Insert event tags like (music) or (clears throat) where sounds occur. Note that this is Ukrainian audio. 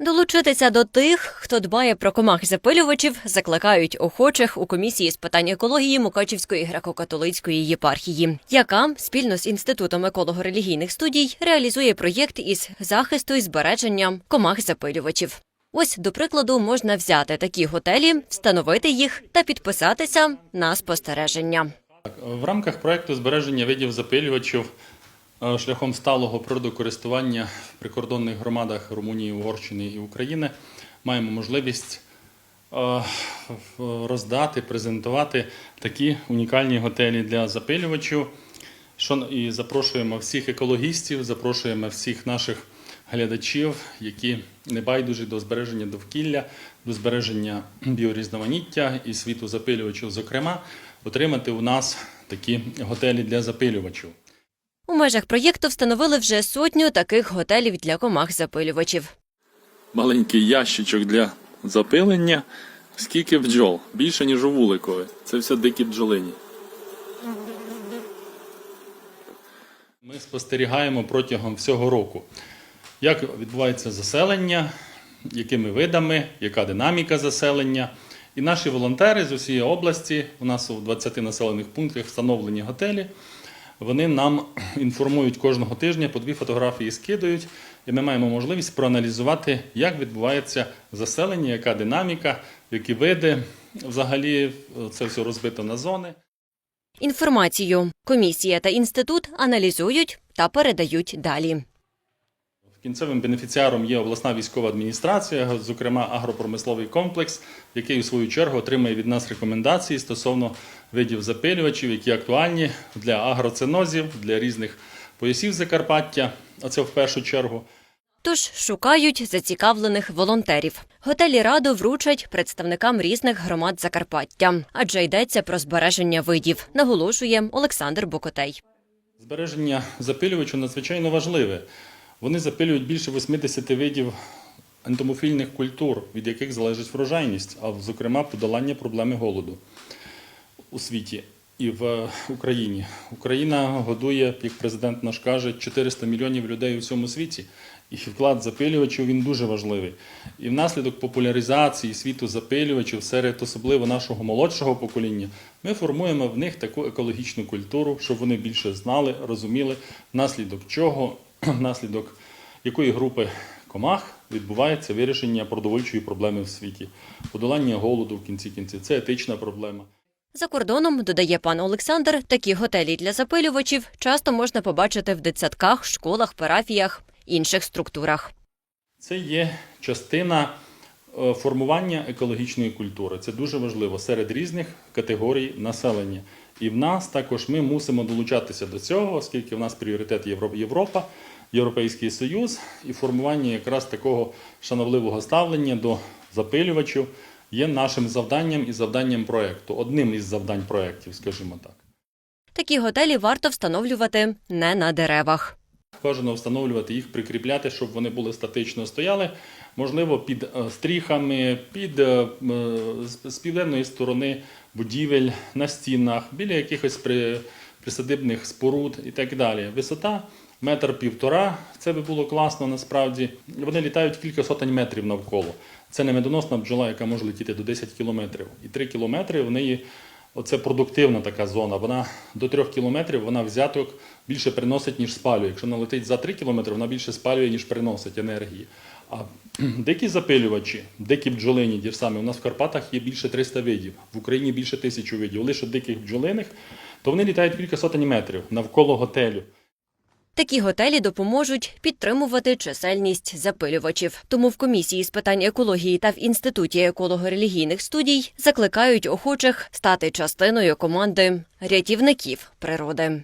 Долучитися до тих, хто дбає про комах запилювачів, закликають охочих у комісії з питань екології Мукачівської греко-католицької єпархії, яка спільно з інститутом еколого-релігійних студій реалізує проєкт із захисту і збереження комах запилювачів. Ось, до прикладу, можна взяти такі готелі, встановити їх та підписатися на спостереження. В рамках проекту збереження видів запилювачів шляхом сталого природокористування в прикордонних громадах Румунії, Угорщини і України маємо можливість е, роздати, презентувати такі унікальні готелі для запилювачів. І запрошуємо всіх екологістів, запрошуємо всіх наших глядачів, які не байдужі до збереження довкілля, до збереження біорізноманіття і світу запилювачів, зокрема, отримати у нас такі готелі для запилювачів. У межах проєкту встановили вже сотню таких готелів для комах запилювачів. маленький ящичок для запилення. Скільки бджол? Більше, ніж у вуликові. Це все дикі бджолині. Ми спостерігаємо протягом всього року, як відбувається заселення, якими видами, яка динаміка заселення. І наші волонтери з усієї області, у нас у 20 населених пунктах встановлені готелі. Вони нам інформують кожного тижня, по дві фотографії скидують, і ми маємо можливість проаналізувати, як відбувається заселення, яка динаміка, які види. Взагалі це все розбито на зони. Інформацію комісія та інститут аналізують та передають далі. Кінцевим бенефіціаром є обласна військова адміністрація, зокрема агропромисловий комплекс, який у свою чергу отримує від нас рекомендації стосовно видів запилювачів, які актуальні для агроценозів, для різних поясів Закарпаття. А це в першу чергу. Тож шукають зацікавлених волонтерів. Готелі раду вручать представникам різних громад Закарпаття, адже йдеться про збереження видів, наголошує Олександр Бокотей. Збереження запилювачів надзвичайно важливе. Вони запилюють більше 80 видів ентомофільних культур, від яких залежить врожайність, а зокрема подолання проблеми голоду у світі і в Україні. Україна годує, як президент наш каже, 400 мільйонів людей у всьому світі. І вклад запилювачів він дуже важливий. І внаслідок популяризації світу запилювачів серед особливо нашого молодшого покоління, ми формуємо в них таку екологічну культуру, щоб вони більше знали, розуміли, внаслідок чого, (clears throat) внаслідок якої групи комах відбувається вирішення продовольчої проблеми в світі. Подолання голоду в кінці кінців це етична проблема. За кордоном, додає пан Олександр, такі готелі для запилювачів часто можна побачити в дитсадках, школах, парафіях, інших структурах. Це є частина е, формування екологічної культури. Це дуже важливо серед різних категорій населення. І в нас також ми мусимо долучатися до цього, оскільки в нас пріоритет Євро- Європа, Європейський Союз і формування якраз такого шановливого ставлення до запилювачів є нашим завданням і завданням проєкту, одним із завдань проєктів, скажімо так. Такі готелі варто встановлювати не на деревах. Бажано встановлювати їх, прикріпляти, щоб вони були статично стояли. Можливо, під е, стріхами, під е, з- з південної сторони будівель, на стінах, біля якихось при, присадибних споруд і так далі. Висота метр півтора. Це би було класно насправді. Вони літають кілька сотень метрів навколо. Це не медоносна бджола, яка може летіти до 10 кілометрів. І 3 кілометри в неї Оце продуктивна така зона. Вона до трьох кілометрів вона взяток більше приносить, ніж спалює. Якщо вона летить за три кілометри, вона більше спалює, ніж приносить енергії. А (clears throat) дикі запилювачі, дикі бджолині, ті ж самі, у нас в Карпатах є більше 300 видів, в Україні більше тисячу видів. Лише диких бджолиних, то вони літають кілька сотень метрів навколо готелю. Такі готелі допоможуть підтримувати чисельність запилювачів. Тому в комісії з питань екології та в інституті еколого-релігійних студій закликають охочих стати частиною команди рятівників природи.